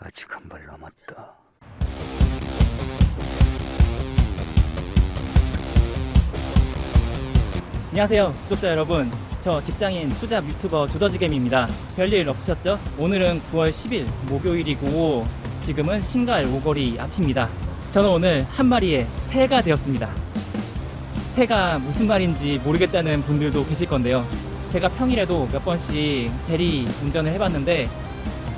아직 한 발 남았다. 안녕하세요 구독자 여러분. 저 직장인 투잡 유튜버 두더지겜입니다. 별일 없으셨죠? 오늘은 9월 10일 목요일이고 지금은 신갈 오거리 앞입니다. 저는 오늘 한 마리의 새가 되었습니다. 새가 무슨 말인지 모르겠다는 분들도 계실 건데요. 제가 평일에도 몇 번씩 대리 운전을 해봤는데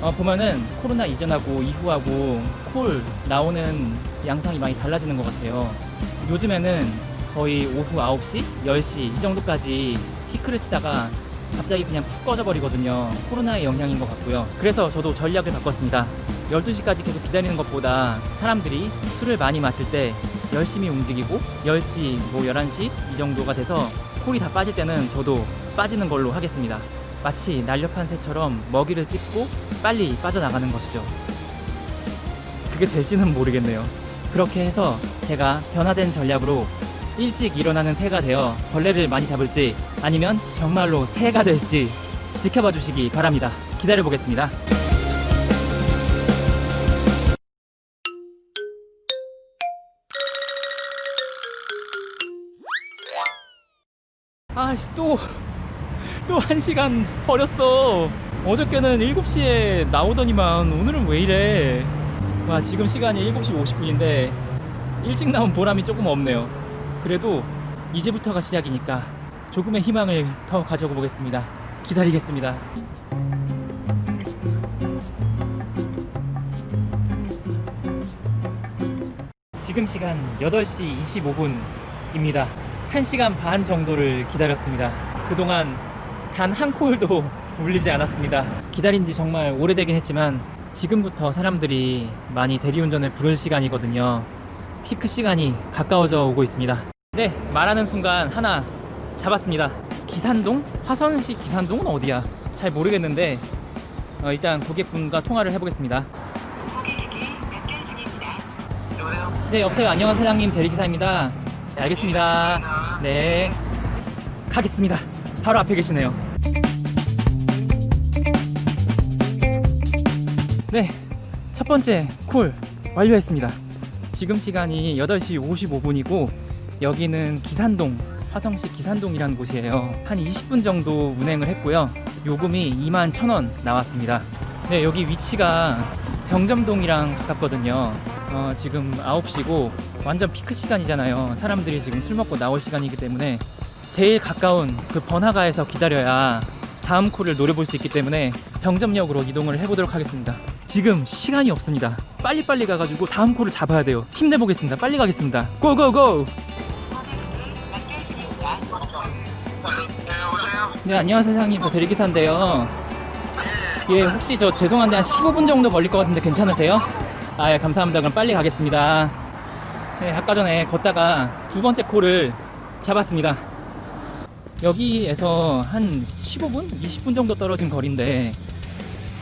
어, 보면은 코로나 이전하고 이후하고 콜 나오는 양상이 많이 달라지는 것 같아요 요즘에는 거의 오후 9시, 10시 이 정도까지 피크를 치다가 갑자기 그냥 푹 꺼져버리거든요. 코로나의 영향인 것 같고요. 그래서 저도 전략을 바꿨습니다. 12시까지 계속 기다리는 것보다 사람들이 술을 많이 마실 때 열심히 움직이고 10시, 뭐 11시 이 정도가 돼서 콜이 다 빠질 때는 저도 빠지는 걸로 하겠습니다. 마치 날렵한 새처럼 먹이를 찝고 빨리 빠져나가는 것이죠. 그게 될지는 모르겠네요. 그렇게 해서 제가 변화된 전략으로 일찍 일어나는 새가 되어 벌레를 많이 잡을지 아니면 정말로 새가 될지 지켜봐 주시기 바랍니다. 기다려 보겠습니다. 아씨 또 또한 시간 버렸어. 어저께는 7시에 나오더니만 오늘은 왜 이래? 와 지금 시간이 7시 50분인데 일찍 나온 보람이 조금 없네요. 그래도 이제부터가 시작이니까 조금의 희망을 더 가져고 보겠습니다. 기다리겠습니다. 지금 시간 8시 25분입니다. 1시간 반 정도를 기다렸습니다. 그동안 단 한 콜도 울리지 않았습니다. 기다린 지 정말 오래되긴 했지만 지금부터 사람들이 많이 대리운전을 부를 시간이거든요. 피크 시간이 가까워져 오고 있습니다. 네, 말하는 순간 하나 잡았습니다. 기산동? 화선시 기산동은 어디야? 잘 모르겠는데 어, 일단 고객분과 통화를 해보겠습니다. 네, 여보세요. 안녕하세요, 사장님. 대리기사입니다. 네, 알겠습니다. 네. 가겠습니다. 바로 앞에 계시네요. 네, 첫 번째 콜 완료했습니다. 지금 시간이 8시 55분이고 여기는 기산동 화성시 기산동이라는 곳이에요. 한 20분 정도 운행을 했고요. 요금이 2만 1,000원 나왔습니다. 네, 여기 위치가 병점동이랑 가깝거든요. 어, 지금 9시고 완전 피크 시간이잖아요. 사람들이 지금 술 먹고 나올 시간이기 때문에 제일 가까운 그 번화가에서 기다려야 다음 콜을 노려볼 수 있기 때문에 병점역으로 이동을 해보도록 하겠습니다. 지금 시간이 없습니다. 빨리빨리 가가지고 다음 콜을 잡아야 돼요. 힘내보겠습니다. 빨리 가겠습니다. 고고고! 네, 안녕하세요, 사장님. 저 대리기사인데요. 예, 혹시 저 죄송한데 한 15분 정도 걸릴 것 같은데 괜찮으세요? 아, 예, 감사합니다. 그럼 빨리 가겠습니다. 네, 아까 전에 걷다가 두 번째 콜을 잡았습니다. 여기에서 한 15분? 20분 정도 떨어진 거리인데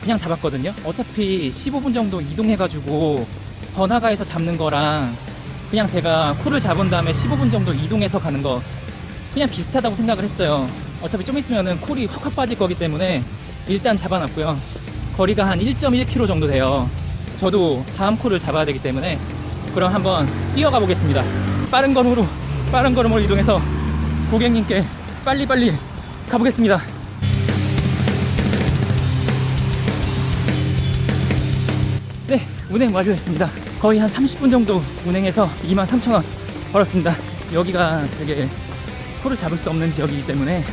그냥 잡았거든요. 어차피 15분 정도 이동해가지고 번화가에서 잡는 거랑 그냥 제가 콜을 잡은 다음에 15분 정도 이동해서 가는 거 그냥 비슷하다고 생각을 했어요. 어차피 좀 있으면은 콜이 확확 빠질 거기 때문에 일단 잡아놨고요. 거리가 한 1.1km 정도 돼요. 저도 다음 콜을 잡아야 되기 때문에 그럼 한번 뛰어가 보겠습니다. 빠른 걸음으로 빠른 걸음으로 이동해서 고객님께 빨리빨리 가보겠습니다. 네, 운행 완료했습니다. 거의 한 30분 정도 운행해서 23,000원 벌었습니다. 여기가 되게 코를 잡을 수 없는 지역이기 때문에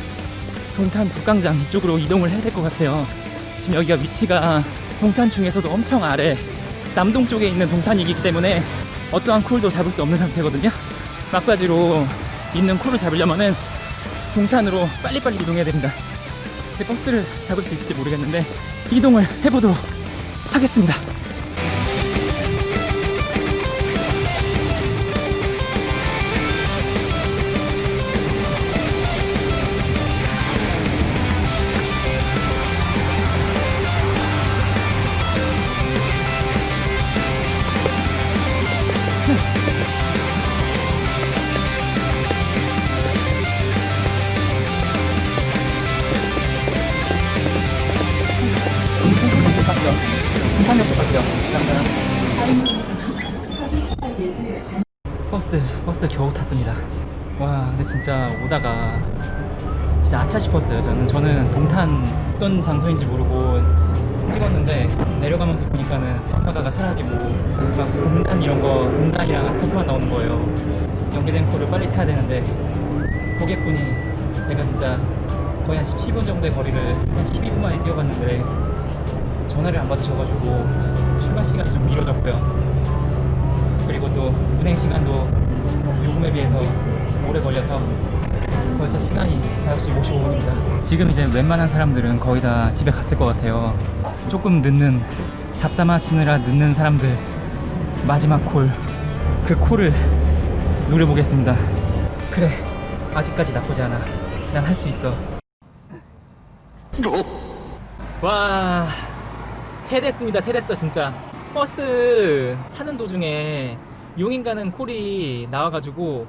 동탄 북광장 이쪽으로 이동을 해야 될 것 같아요. 지금 여기가 위치가 동탄 중에서도 엄청 아래 남동 쪽에 있는 동탄이기 때문에 어떠한 콜도 잡을 수 없는 상태거든요. 막바지로 있는 콜을 잡으려면은 동탄으로 빨리빨리 이동해야 됩니다. 버스를 잡을 수 있을지 모르겠는데 이동을 해보도록 하겠습니다. 버스, 버스 겨우 탔습니다. 와, 근데 진짜 오다가 진짜 아차 싶었어요. 저는 저는 동탄 어떤 장소인지 모르고 찍었는데 내려가면서 보니까는 평가가 사라지고 막 공단 이런 거 공단이랑 아파트만 나오는 거예요. 연계된 코를 빨리 타야 되는데 고객분이 제가 진짜 거의 한 17분 정도의 거리를 한 12분 만에 뛰어갔는데 전화를 안 받으셔가지고 출발 시간이 좀 미뤄졌고요. 그리고 또 운행 시간도 요금에 비해서 오래 걸려서 벌써 시간이 5시 55분입니다. 지금 이제 웬만한 사람들은 거의 다 집에 갔을 것 같아요. 조금 늦는 잡담하시느라 늦는 사람들 마지막 콜. 그 콜을 노려보겠습니다. 그래, 아직까지 나쁘지 않아. 난 할 수 있어. 와, 세됐습니다. 세됐어, 진짜. 버스 타는 도중에 용인 가는 콜이 나와가지고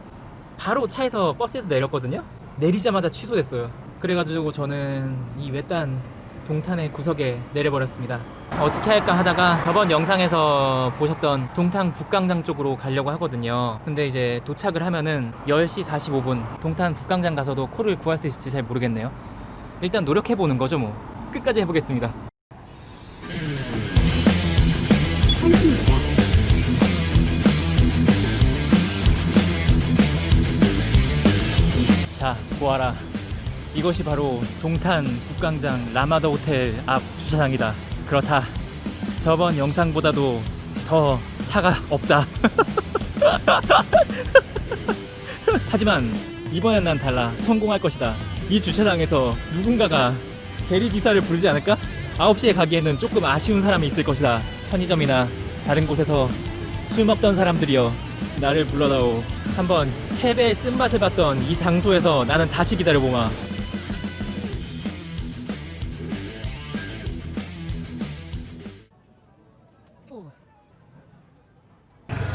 바로 차에서 버스에서 내렸거든요. 내리자마자 취소됐어요. 그래가지고 저는 이 외딴 동탄의 구석에 내려버렸습니다. 어떻게 할까 하다가 저번 영상에서 보셨던 동탄 북광장 쪽으로 가려고 하거든요. 근데 이제 도착을 하면은 10시 45분 동탄 북광장 가서도 콜을 구할 수 있을지 잘 모르겠네요. 일단 노력해보는 거죠 뭐. 끝까지 해보겠습니다. 보아라. 이것이 바로 동탄 북광장 라마다 호텔 앞 주차장이다. 그렇다. 저번 영상보다도 더 차가 없다. 하지만 이번엔 난 달라. 성공할 것이다. 이 주차장에서 누군가가 대리기사를 부르지 않을까? 9시에 가기에는 조금 아쉬운 사람이 있을 것이다. 편의점이나 다른 곳에서 술 먹던 사람들이여 나를 불러다오. 한번 패배의 쓴맛을 봤던 이 장소에서 나는 다시 기다려보마.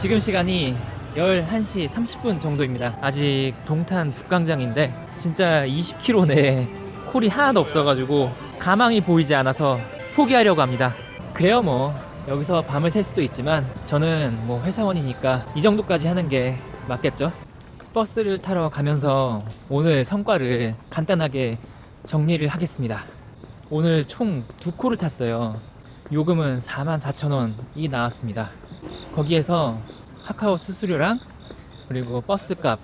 지금 시간이 11시 30분 정도입니다. 아직 동탄 북광장인데 진짜 20km 내에 콜이 하나도 없어가지고 가망이 보이지 않아서 포기하려고 합니다. 그래요 뭐 여기서 밤을 샐 수도 있지만 저는 뭐 회사원이니까 이 정도까지 하는 게 맞겠죠? 버스를 타러 가면서 오늘 성과를 간단하게 정리를 하겠습니다. 오늘 총두 콜을 탔어요. 요금은 44,000원이 나왔습니다. 거기에서 카카오 수수료랑 그리고 버스값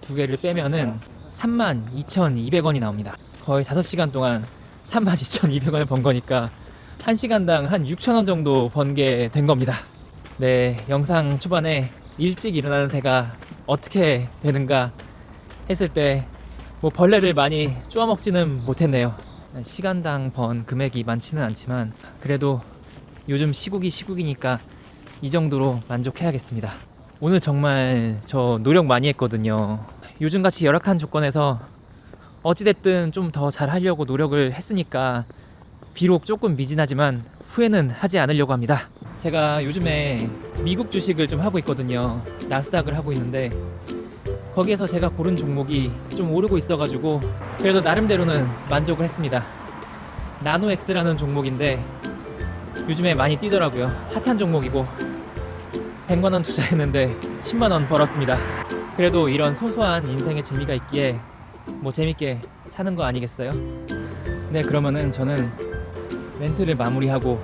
두 개를 빼면은 32,200원이 나옵니다. 거의 5시간 동안 32,200원을 번 거니까 1시간당 한 6,000원 정도 번게 된 겁니다. 네, 영상 초반에 일찍 일어나는 새가 어떻게 되는가 했을 때 뭐 벌레를 많이 쪼아 먹지는 못했네요. 시간당 번 금액이 많지는 않지만 그래도 요즘 시국이 시국이니까 이 정도로 만족해야겠습니다. 오늘 정말 저 노력 많이 했거든요. 요즘같이 열악한 조건에서 어찌됐든 좀 더 잘하려고 노력을 했으니까 비록 조금 미진하지만 후회는 하지 않으려고 합니다. 제가 요즘에 미국 주식을 좀 하고 있거든요. 나스닥을 하고 있는데 거기에서 제가 고른 종목이 좀 오르고 있어가지고 그래도 나름대로는 만족을 했습니다. 나노엑스라는 종목인데 요즘에 많이 뛰더라고요. 핫한 종목이고 100만원 투자했는데 10만원 벌었습니다. 그래도 이런 소소한 인생의 재미가 있기에 뭐 재밌게 사는 거 아니겠어요? 네, 그러면은 저는 멘트를 마무리하고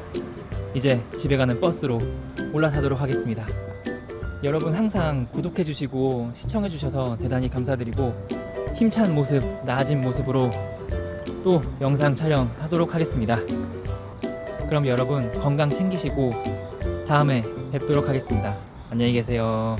이제 집에 가는 버스로 올라타도록 하겠습니다. 여러분 항상 구독해주시고 시청해주셔서 대단히 감사드리고 힘찬 모습, 나아진 모습으로 또 영상 촬영하도록 하겠습니다. 그럼 여러분 건강 챙기시고 다음에 뵙도록 하겠습니다. 안녕히 계세요.